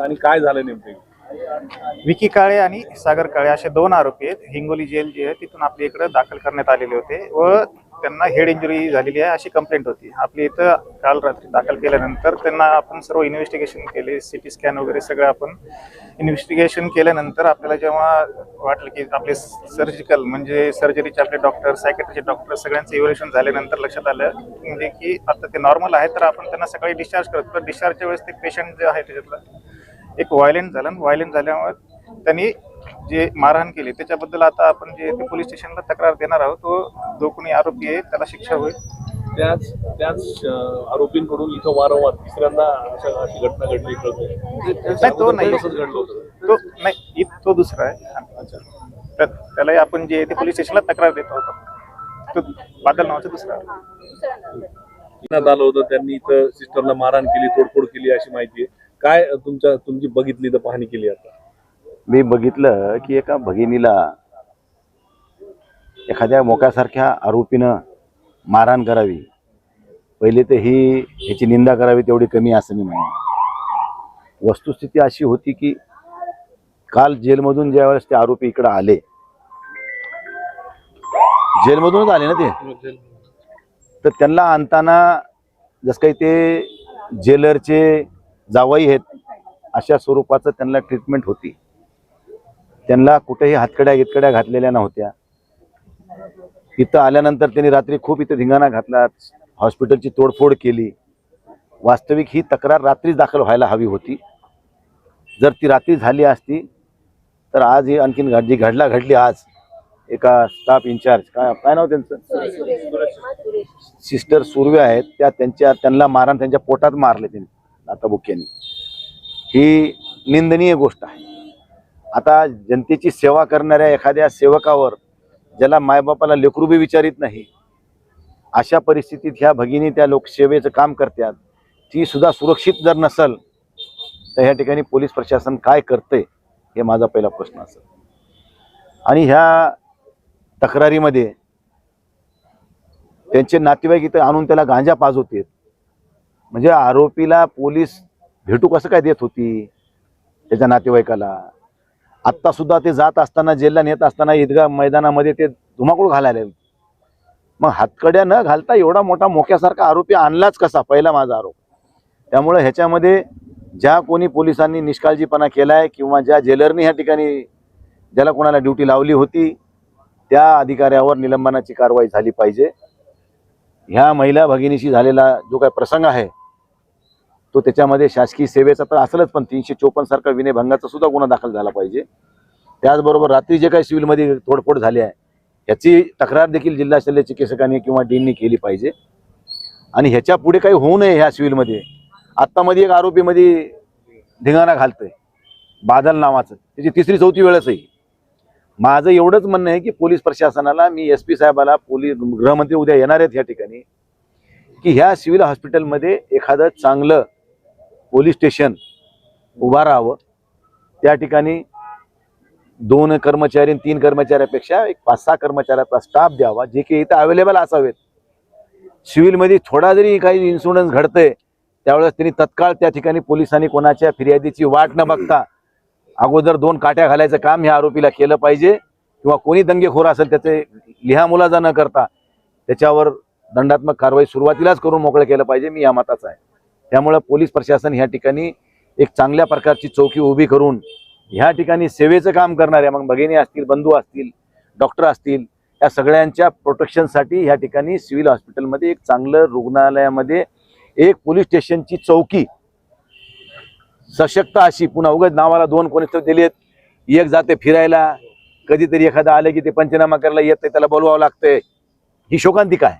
आणि काय झालं नेमकं? विकी काळे आणि सागर काळे असे दोन आरोपी आहेत. हिंगोली जेल जे आहे तिथून आपल्या इकडे दाखल करण्यात आलेले होते व त्यांना हेड इंजुरी झालेली आहे अशी कंप्लेंट होती. आपली इथं काल रात्री दाखल केल्यानंतर त्यांना आपण सर्व इन्व्हेस्टिगेशन केले सिटी स्कॅन वगैरे सगळं आपण इन्व्हेस्टिगेशन केल्यानंतर आपल्याला जेव्हा वाटलं की आपले सर्जिकल म्हणजे सर्जरीचे आपले डॉक्टर सायकेट्रीचे डॉक्टर सगळ्यांचं इव्हॅल्युएशन झाल्यानंतर लक्षात आलं म्हणजे की आता ते नॉर्मल आहे तर आपण त्यांना सकाळी डिस्चार्ज करतो. तर डिस्चार्जच्या वेळेस ते पेशंट जे आहे त्याच्यातलं एक व्हायलेंट झालं व्हायलेंट झाल्यामुळे त्यांनी जे मारहाण केली त्याच्याबद्दल आता आपण जे पोलीस स्टेशनला तक्रार देणार आहोत तो जो कोणी आरोपी आहे त्याला शिक्षा होईल. त्याच त्याच आरोपींकडून इथं वारंवार तिसऱ्यांदा अशा घटना घडली नाही, तो नाही. तो नाही तो दुसरा आहे. तर त्यालाही आपण जे ते पोलीस स्टेशनला तक्रार देत आहोत. तो बादल नावाचा दुसरा आलं होतं त्यांनी इथं सिस्टरला मारहाण केली तोडफोड केली अशी माहिती आहे. काय तुमच्या तुमची बघितली तर पाहणी केली आता? मी बघितलं की एका भगिनीला एखाद्या मोक्यासारख्या आरोपीनं मारहाण करावी. पहिले तर ही ह्याची निंदा करावी तेवढी कमी असं मी म्हणेन. वस्तुस्थिती अशी होती की काल जेलमधून ज्यावेळेस ते आरोपी इकडं आले जेलमधूनच आले ना ते? तर त्यांना आणताना जसं काही ते जेलरचे जावाई आहेत अशा स्वरूपाचं त्यांना ट्रीटमेंट होती. त्यांना कुठेही हातकड्या गितकड्या घातलेल्या नव्हत्या. इथं आल्यानंतर त्यांनी रात्री खूप इथं धिंगाणा घातला हॉस्पिटलची तोडफोड केली. वास्तविक ही तक्रार रात्रीच दाखल व्हायला हवी होती. जर ती रात्री झाली असती तर आज ही आणखीन जी घडला घडली आज एका स्टाफ इंचार्ज काय काय नाव त्यांचं? सिस्टर सुर्वे आहेत त्या त्यांच्या त्यांना मारण त्यांच्या पोटात मारले त्यांनी. नाताबुक्यांनी ही निंदनीय गोष्ट आहे. आता जनतेची सेवा करणाऱ्या एखाद्या सेवकावर ज्याला मायबापाला लेकरू बी विचारित नाही अशा परिस्थितीत ह्या भगिनी त्या लोकसेवेचं काम करतात ती सुद्धा सुरक्षित जर नसल तर ह्या ठिकाणी पोलीस प्रशासन काय करतंय हे माझा पहिला प्रश्न असेल. आणि ह्या तक्रारीमध्ये त्यांचे नातेवाईक इथं आणून त्याला गांजा पाजवतात. म्हणजे आरोपीला पोलीस भेटू कसं काय देत होती त्याच्या नातेवाईकाला? आत्ता सुद्धा ते जात असताना जेलला नेत असताना ईदगा मैदानामध्ये ते धुमाकूळ घालायला मग हातकड्या न घालता एवढा मोठा मोक्यासारखा आरोपी आणलाच कसा? पहिला माझा आरोप. त्यामुळे ह्याच्यामध्ये ज्या कोणी पोलिसांनी निष्काळजीपणा केलाय किंवा ज्या जेलरनी ह्या ठिकाणी ज्याला कोणाला ड्युटी लावली होती त्या अधिकाऱ्यावर निलंबनाची कारवाई झाली पाहिजे. ह्या महिला भगिनीशी झालेला जो काही प्रसंग आहे तो त्याच्यामध्ये शासकीय सेवेचा तर असेलच पण तीनशे चोपन्न सारखा विनयभंगाचा सुद्धा गुन्हा दाखल झाला पाहिजे. त्याचबरोबर रात्री जे काही सिव्हिलमध्ये तोडफोड झाली आहे ह्याची तक्रार देखील जिल्हा शल्य चिकित्सकांनी किंवा डीननी केली पाहिजे. आणि ह्याच्या पुढे काही होऊ नये ह्या सिव्हिलमध्ये. आत्तामध्ये एक आरोपीमध्ये धिंगाणा घालतंय बादल नावाचं. त्याची तिसरी चौथी वेळच आहे माझं एवढंच म्हणणं आहे की पोलीस प्रशासनाला मी एस पी साहेबाला पोलीस गृहमंत्री उद्या येणार आहेत या ठिकाणी की ह्या सिव्हिल हॉस्पिटलमध्ये एखादं चांगलं पोलीस स्टेशन उभा राहावं. त्या ठिकाणी दोन कर्मचारी तीन कर्मचाऱ्यापेक्षा एक पाच सहा कर्मचाऱ्याचा स्टाफ द्यावा जे की इथं अवेलेबल असावेत. सिव्हिलमध्ये थोडा जरी काही इन्सिडन्स घडतंय त्यावेळेस त्यांनी तत्काळ त्या ठिकाणी पोलिसांनी कोणाच्या फिर्यादीची वाट न बघता अगोदर दोन काट्या घालायचं काम ह्या आरोपीला केलं पाहिजे किंवा कोणी दंगेखोर असेल त्याचे लिहामुलाजा न करता त्याच्यावर दंडात्मक कारवाई सुरुवातीलाच करून मोकळं केलं पाहिजे मी या मताचा आहे. त्यामुळं पोलीस प्रशासन ह्या ठिकाणी एक चांगल्या प्रकारची चौकी उभी करून ह्या ठिकाणी सेवेचं काम करणाऱ्या मग भगिनी असतील बंधू असतील डॉक्टर असतील या सगळ्यांच्या प्रोटेक्शनसाठी ह्या ठिकाणी सिव्हिल हॉस्पिटलमध्ये एक चांगलं रुग्णालयामध्ये एक पोलीस स्टेशनची चौकी सशक्त अशी. पुन्हा उगाच नावाला दोन कोणी दिली आहेत एक जाते फिरायला. कधीतरी एखादा आले की ते पंचनामा करायला येत त्याला बोलवावं लागतंय. ही शोकांतिका आहे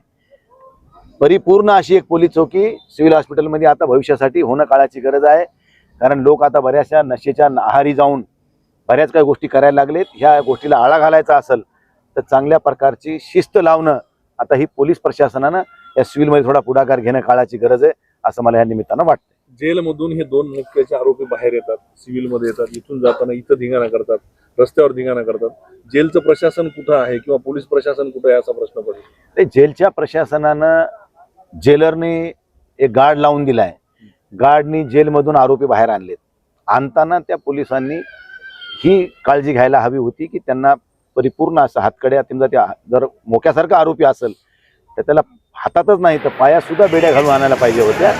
परिपूर्ण अशी एक पोलीस चौकी सिव्हिल हॉस्पिटलमध्ये आता भविष्यासाठी होणं काळाची गरज आहे. कारण लोक आता बऱ्याचशा नशेच्या आहारी जाऊन बऱ्याच काही गोष्टी करायला लागलेत. ह्या गोष्टीला आळा घालायचा असेल तर चांगल्या प्रकारची शिस्त लावणं आता ही पोलीस प्रशासनानं या सिव्हिलमध्ये थोडा पुढाकार घेणं काळाची गरज आहे असं मला या निमित्तानं वाटतं जेलमधून हे दोन मुख्याचे आरोपी बाहेर येतात सिव्हिलमध्ये येतात इथून जाताना इथं धिंगाणा करतात रस्त्यावर धिंगाणा करतात. जेलचं प्रशासन कुठं आहे किंवा पोलीस प्रशासन कुठं आहे असा प्रश्न पडतो? ते जेलच्या प्रशासनानं जेलरने एक गार्ड लावून दिला आहे गार्डनी जेलमधून आरोपी बाहेर आणलेत. आणताना त्या पोलिसांनी ही काळजी घ्यायला हवी होती की त्यांना परिपूर्ण असं हातकड्या समजा त्या जर मोक्यासारखा आरोपी असेल तर त्याला हातातच नाही तर पायासुद्धा बेड्या घालून आणायला पाहिजे होत्या.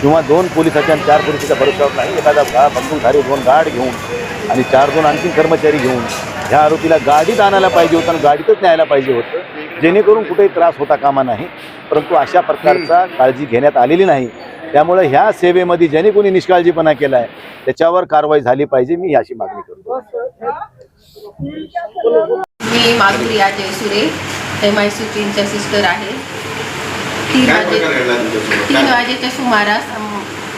किंवा दोन पोलिसाच्या आणि चार पोलिसाच्या भरोशावर नाही एखादा बंदूकधारी दोन गार्ड घेऊन आणि चार दोन आणखी कर्मचारी घेऊन ह्या आरोपीला गाडीत आणायला पाहिजे होतं आणि गाडीतच न्यायला पाहिजे होतं. जेणेकरून कुठेही त्रास होता कामा नाही. परंतु अशा प्रकारचा काळजी घेण्यात आलेली नाही. त्यामुळे ह्या सेवेमध्ये ज्याने कोणी निष्काळजीपणा केला आहे त्याच्यावर कारवाई झाली पाहिजे मी अशी मागणी करतो. मी माधुरी अजय सुरे एम आय ची सिस्टर आहे. तीन वाजे? तीन वाजेच्या सुमारास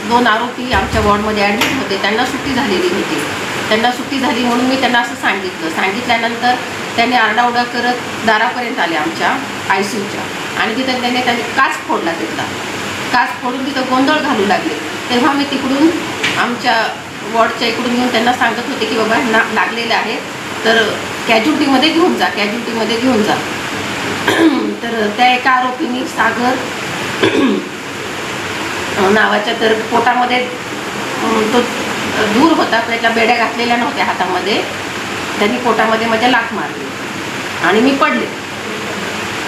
दोन आरोपी आमच्या वॉर्डमध्ये ॲडमिट होते. त्यांना सुट्टी झालेली होती. त्यांना सुट्टी झाली म्हणून मी त्यांना असं सांगितलं. सांगितल्यानंतर त्यांनी आरडाओरडा करत दारापर्यंत आले आमच्या आय सी यूच्या आणि तिथं त्याने त्याने काच फोडला तिथला. काच फोडून तिथं गोंधळ घालू लागले. तेव्हा मी तिकडून आमच्या वॉर्डच्या इकडून येऊन त्यांना सांगत होते की बाबा ना लागलेलं आहे. तर कॅज्युलिटीमध्ये घेऊन जा कॅज्युलिटीमध्ये घेऊन जा. तर त्या एका आरोपींनी सागर नावाच्या तर पोटामध्ये तो दूर होता त्याच्या बेड्या घातलेल्या नव्हत्या हातामध्ये. त्यांनी पोटामध्ये माझ्या लाथ मारली. आणि मी पडले.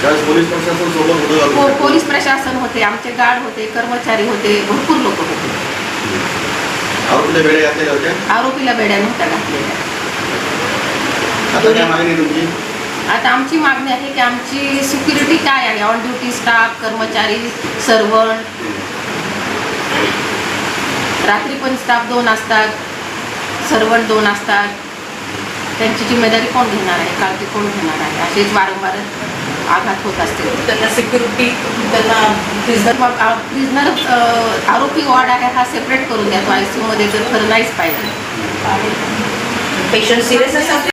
पोलीस प्रशासन सोबत होतं पो- का? पोलीस प्रशासन होते आमचे गार्ड होते कर्मचारी होते भरपूर लोक होते. आरोपीला वेळे घातलेल्या होत्या? आरोपीला बेड्या नव्हत्या घातलेल्या. आता काय मागणी आहे तुमची? आता आमची मागणी आहे की आमची सिक्युरिटी काय आहे? ऑन ड्युटी स्टाफ कर्मचारी सर्वंट रात्री पण स्टाफ दोन असतात सर्वंट दोन असतात. त्यांची जिम्मेदारी कोण घेणार आहे? काळजी कोण घेणार आहे? असेच वारंवार आघात होत असते त्यांना सिक्युरिटी त्यांना प्रिझनर मग प्रिझनर आरोपी वॉर्ड आहे हा सेपरेट करून द्या. तो आय सी यूमध्ये तर खरं नाहीच पाहिजे. पेशंट सिरियस असेल